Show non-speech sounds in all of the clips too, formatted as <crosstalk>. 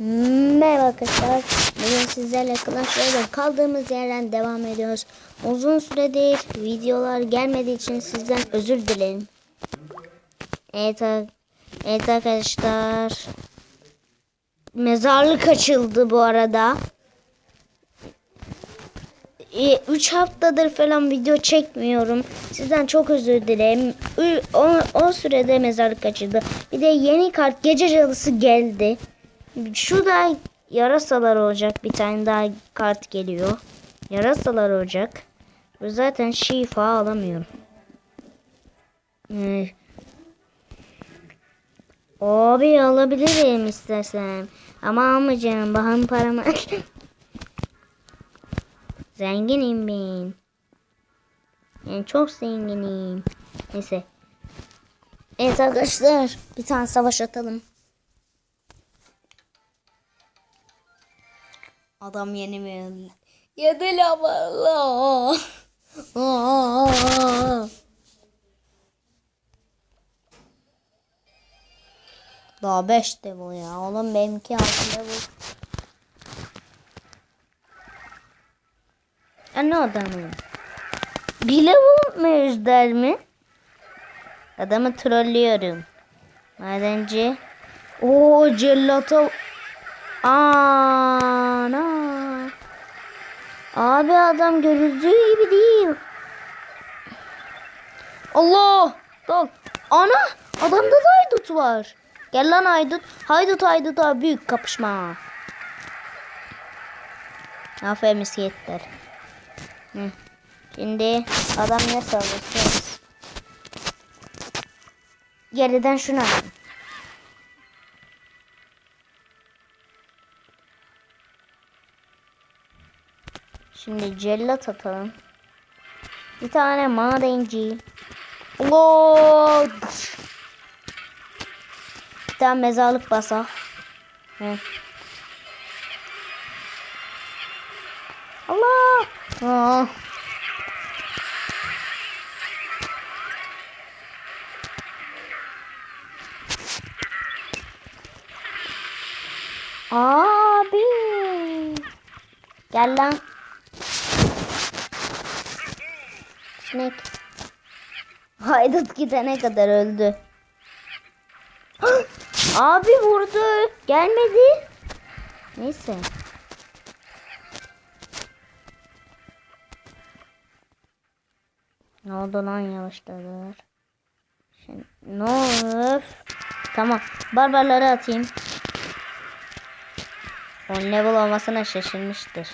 Merhaba arkadaşlar. Bugün sizlerle Clash Royale kaldığımız yerden devam ediyoruz. Uzun süredir videolar gelmediği için sizden özür dilerim. Evet, evet arkadaşlar. Mezarlık açıldı bu arada. 3 haftadır falan video çekmiyorum. Sizden çok özür dilerim. O, o sürede mezarlık açıldı. Bir de yeni kart gece cadısı geldi. Şurada yarasalar olacak. Bir tane daha kart geliyor. Yarasalar olacak. Zaten şifa alamıyorum. Ee, Abi alabilirim istersen. Ama almayacağım. Baham paramı. <laughs> Zenginim ben. Yani çok zenginim. Neyse. Evet arkadaşlar. Bir tane savaş atalım. Adam yeni mi? Yedi lavalı. Daha 5 de bu ya. Oğlum benimki 6 level. Ya ne adamı? Bir level ejder mi? Adamı trollüyorum. Madenci. Oo cellata. Ana. Abi adam görüldüğü gibi değil. Allah. Dal. Ana. Adamda da haydut var. Gel lan haydut. Haydut haydut abi büyük kapışma. Aferin misketler. Hı. Şimdi adam ne saldırıyor? Geriden şunu alayım. Şimdi cellat atalım. Bir tane madenci. Allah! Bir tane mezarlık basa. Hı. Allah! Aa. Abi. Gel lan. Sinek. Haydut gidene kadar öldü. <gasps> Abi vurdu. Gelmedi. Neyse. Ne oldu lan yavaşladılar. Şimdi ne olur. Tamam. Barbarları atayım. On level olmasına şaşırmıştır.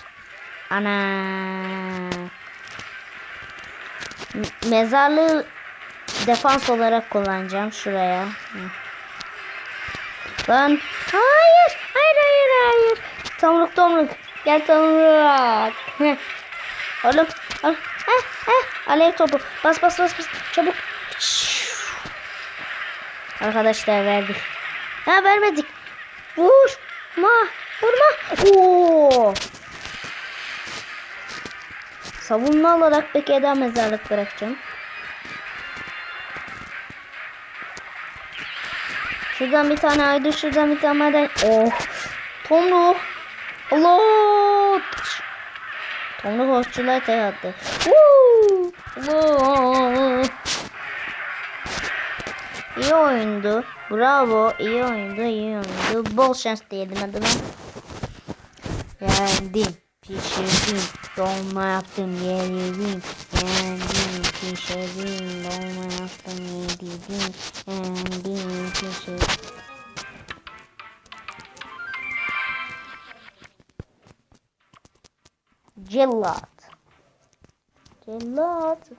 Ana. Mezarlığı defans olarak kullanacağım şuraya. Lan. Hayır. Hayır hayır hayır. Tomruk tomruk. Gel tomruk. Oğlum. Al. Heh, heh. Topu. Bas bas bas bas. Çabuk. Arkadaşlar verdik. Ha vermedik. Vur. Ma. Vurma. Oo. Savunma olarak daha mezarlık bırakacağım. Şuradan bir tane aydı, şuradan bir tane maden. Oh. Tomru. Allah. Tomru hoşçuluğa tek attı. İyi oyundu. Bravo. iyi oyundu. iyi oyundu. Bol şans diyelim adına. Yendim. Pişirdim. Dolma yaptım. Yedim. Yendim. Pişirdim. Dolma yaptım. Yedim. Yendim. Pişirdim. Cellat. Cellat.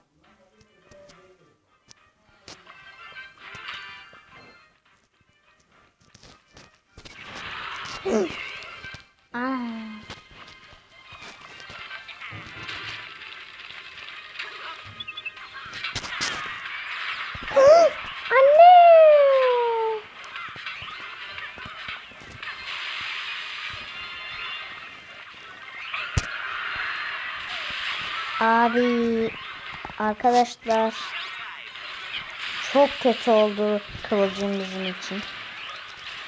Aa. Abi arkadaşlar çok kötü oldu kıvılcım bizim için.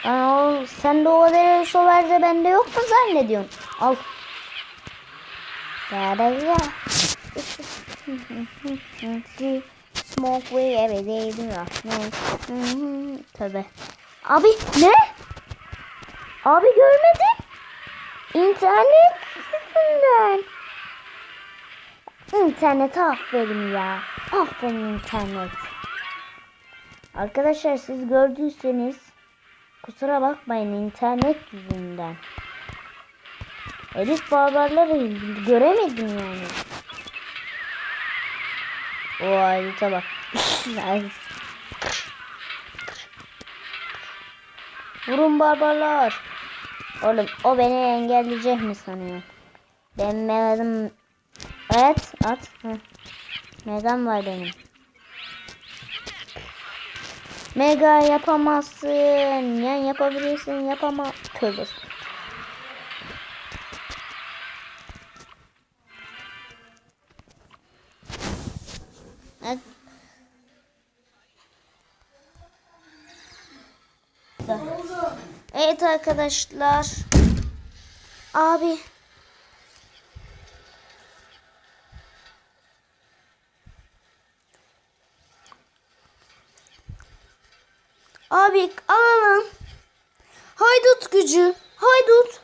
Aa, sen de o kadar solerde bende yok mu zannediyorsun? Al. Da da. Smoke weed every day. Abi ne? Abi görmedim. İnternet İnternet aferin ya. Aferin internet. Arkadaşlar siz gördüyseniz kusura bakmayın internet yüzünden. Elif barbarları göremedim yani. O harita bak. <laughs> Vurun barbarlar. Oğlum o beni engelleyecek mi sanıyor? Ben Mehmet'im... Evet at. Heh. Megam var benim. Mega yapamazsın. Yan yapabilirsin yapama. Tövbe. Evet arkadaşlar. Abi. Abi alalım. Haydut gücü. Haydut.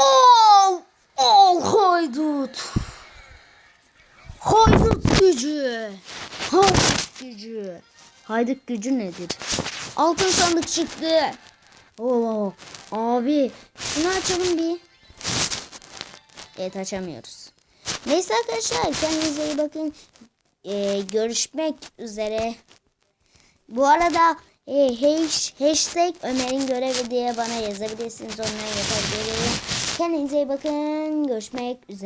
Oh, oh haydut. Haydut gücü. Haydut gücü. Haydut gücü nedir? Altın sandık çıktı. Oo, abi şunu açalım bir. Evet açamıyoruz. Neyse arkadaşlar kendinize iyi bakın. Ee, görüşmek üzere. Bu arada e, hash, hashtag Ömer'in görevi diye bana yazabilirsiniz. Onları yapabilirim. Kendinize iyi bakın. Görüşmek üzere.